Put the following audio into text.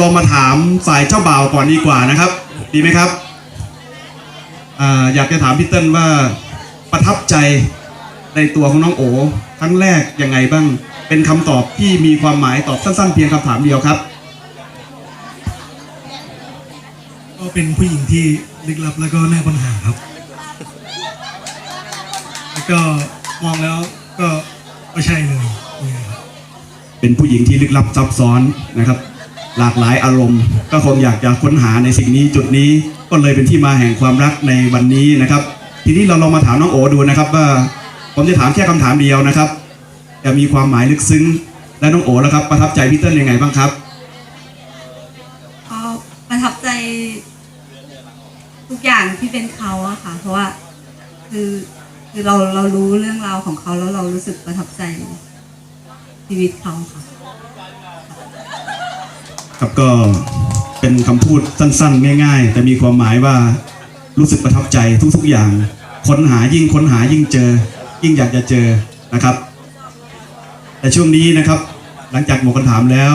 ลองมาถามฝ่ายเจ้าบ่าวก่อนดีกว่านะครับ ดีไหมครับอ่าอยากจะถามพี่เติ้ลว่าประทับใจในตัวของน้องโอครั้งแรกยังไงบ้าง เป็นคำตอบที่มีความหมายตอบสั้น ๆ เพียงคำถามเดียวครับ ก็เป็นผู้หญิงที่ลึกลับแล้วก็น่าปัญหาครับ แล้วก็มองแล้วก็ไม่ใช่เลยเนี่ยครับเป็นผู้หญิงที่ลึกลับซับซ้อนนะครับ หลากหลายอารมณ์ ก็คงอยากจะค้นหาในสิ่งนี้จุดนี้ก็เลยเป็นที่มาแห่งความรักในวันนี้นะครับ ทีนี้เราลองมาถามน้องโอดูนะครับ ว่าผมจะถามแค่คำถามเดียวนะครับจะมีความหมายลึกซึ้ง และน้องโอแล้วครับ ประทับใจพี่เติ้ลยังไงบ้างครับก็ประทับใจทุกอย่างที่เป็นเขาอะค่ะ เพราะว่าคือคือเราเรารู้เรื่องราวของเขาแล้วเรารู้สึกประทับใจชีวิตเขาค่ะ ครับก็เป็นคำพูดสั้นๆ ง่ายๆ แต่มีความหมายว่ารู้สึกประทับใจทุกๆอย่าง ค้นหายิ่งค้นหายิ่งเจอ ยิ่งอยากจะเจอนะครับ แต่ช่วงนี้นะครับ หลังจากหมดคำถามแล้ว